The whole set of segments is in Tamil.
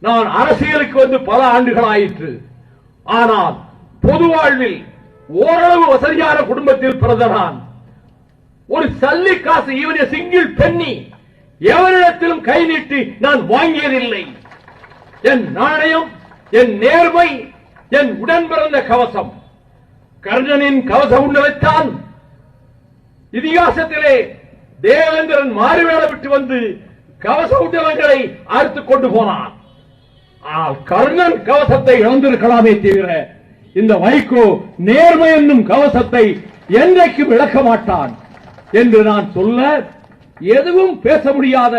நான் அரசியலுக்கு வந்து பல ஆண்டுகள் ஆயிற்று ஆனால் பொது வாழ்வில் ஓரளவு வசதியான குடும்பத்தில் பிறந்த நான் ஒரு சல்லி காசு இவன் சிங்கிள் பெண்ணி எவரிடத்திலும் கை நீட்டி நான் வாங்கியதில்லை. என் நாணயம் என் நேர்மை என் உடன் பிறந்த கவசம். கர்ணனின் கவச உண்டலைத்தான் இதிகாசத்திலே தேவேந்திரன் மாறுவேட விட்டு வந்து கவச உண்டலங்களை அறுத்துக் கொண்டு போனான். கர்ணன் கவசத்தை இழந்திருக்கலாமே தவிர இந்த வைகோ நேர்மை என்னும் கவசத்தை என்றைக்கும் இழக்க மாட்டான் என்று நான் சொல்ல எதுவும் பேச முடியாத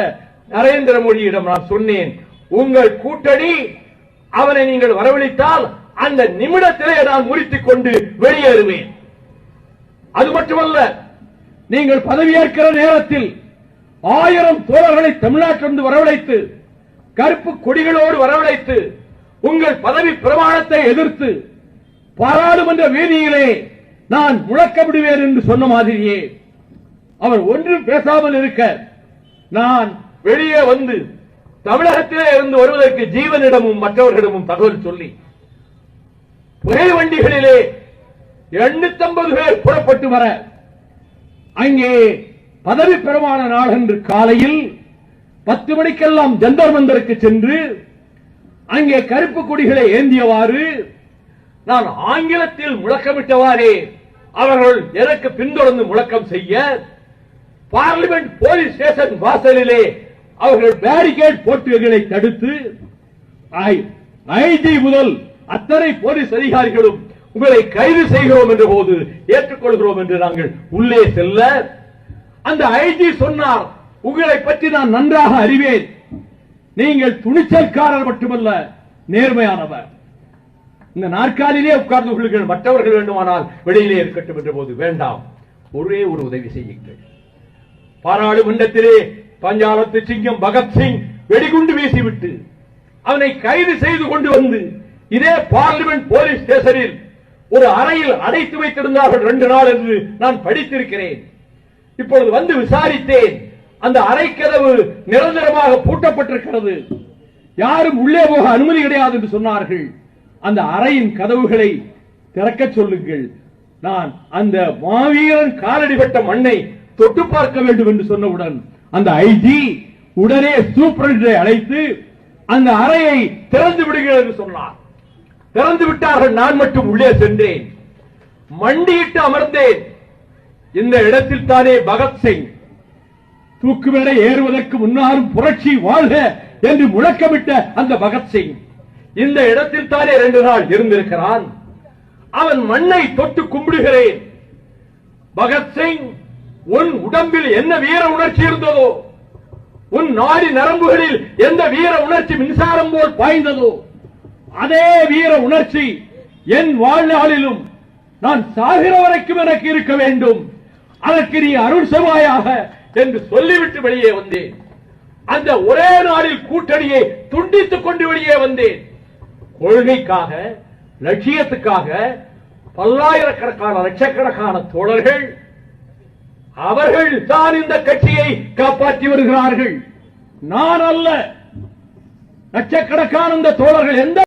நரேந்திர மோடியிடம் நான் சொன்னேன். உங்கள் கூட்டணி அவனை நீங்கள் வரவழைத்தால் அந்த நிமிடத்திலே நான் முறித்துக் கொண்டு வெளியேறுவேன். அது மட்டுமல்ல நீங்கள் பதவியேற்கிற நேரத்தில் ஆயிரம் தோழர்களை தமிழ்நாட்டிலிருந்து வரவழைத்து கருப்பு கொடிகளோடு வரவழைத்து உங்கள் பதவி பிரமாணத்தை எதிர்த்து பாராளுமன்ற வீதியிலே நான் முழக்கமிடுவேன் என்று சொன்ன மாதிரியே அவர் ஒன்றும் பேசாமல் இருக்க நான் வெளியே வந்து தமிழகத்திலே இருந்து வருவதற்கு ஜீவனிடமும் மற்றவர்களிடமும் தகவல் சொல்லி புகை வண்டிகளிலே எண்ணூத்தம்பது பேர் புறப்பட்டு வர அங்கே பதவி பிரமாண நாளன்று காலையில் பத்து மணிக்கெல்லாம் ஜந்தர் மந்தருக்கு சென்று அங்கே கருப்பு கொடிகளை ஏந்தியவாறு நான் ஆங்கிலத்தில் முழக்கமிட்டவாறே அவர்கள் எனக்கு பின்தொடர்ந்து முழக்கம் செய்ய பார்லிமெண்ட் போலீஸ் ஸ்டேஷன் வாசலிலே அவர்கள் பேரிகேட் போட்டுகளை தடுத்து ஐஜி முதல் அத்தனை போலீஸ் அதிகாரிகளும் உங்களை கைது செய்கிறோம் என்ற போது ஏற்றுக்கொள்கிறோம் என்று நாங்கள் உள்ளே செல்ல அந்த ஐஜி சொன்னார் உங்களை பற்றி நான் நன்றாக அறிவேன். நீங்கள் துணிச்சல்காரர் மட்டுமல்ல நேர்மையானவர். இந்த நாற்காலிலே உட்கார்ந்து கொள்ளுங்கள். மற்றவர்கள் வேண்டுமானால் வெளியிலே இருக்கட்டும் என்ற போது வேண்டாம். ஒரே ஒரு உதவி செய்யுங்கள். பாராளுமன்றத்திலே பஞ்சாலத்து சிங்கம் பகத்சிங் வெடிகுண்டு வீசிவிட்டு அவனை கைது செய்து கொண்டு வந்து இதே பார்லிமெண்ட் போலீஸ் ஸ்டேஷனில் ஒரு அறையில் அடைத்து வைத்திருந்தார்கள். ரெண்டு நாள் என்று நான் படித்திருக்கிறேன். இப்பொழுது வந்து விசாரித்தேன். அந்த அறை கதவு நிரந்தரமாக பூட்டப்பட்டிருக்கிறது. யாரும் உள்ளே போக அனுமதி கிடையாது என்று சொன்னார்கள். அந்த அறையின் கதவுகளை திறக்க சொல்லுங்கள். நான் அந்த மாவீரன் காலடிபட்ட மண்ணை தொட்டு பார்க்க வேண்டும் என்று சொன்னவுடன் அந்த ஐஜி உடனே சூப்பரண்டை அழைத்து அந்த அறையை திறந்து விடுங்கள் என்று சொன்னார். திறந்து விட்டார்கள் நான் மட்டும் உள்ளே சென்றேன். மண்டியிட்டு அமர்ந்தேன். இந்த இடத்தில் தானே பகத்சிங் தூக்கு மேடை ஏறுவதற்கு முன்னாலும் புரட்சி வாழ்க என்று முழக்கமிட்ட அந்த பகத்சிங் இந்த இடத்தில் தானே ரெண்டு நாள் இருந்திருக்கிறான். அவன் மண்ணை தொட்டு கும்பிடுகிறேன். பகத்சிங் உன் உடம்பில் என்ன வீர உணர்ச்சி இருந்ததோ? உன் நாடி நரம்புகளில் எந்த வீர உணர்ச்சி மின்சாரம் போல் பாய்ந்ததோ? அதே வீர உணர்ச்சி என் வாழ்நாளிலும் நான் சாகிற வரைக்கும் எனக்கு இருக்க வேண்டும். அதற்கு நீ அருள் செவாயாக என்று சொல்லிவிட்டு வெளியே வந்தேன். அந்த ஒரே நாளில் கூட்டணியை துண்டித்துக் கொண்டு வெளியே வந்தேன். கொள்கைக்காக லட்சியத்துக்காக பல்லாயிரக்கணக்கான லட்சக்கணக்கான தோழர்கள் அவர்கள் தான் இந்த கட்சியை காப்பாற்றி வருகிறார்கள். நான் அல்ல. லட்சக்கணக்கான இந்த தோழர்கள் எந்த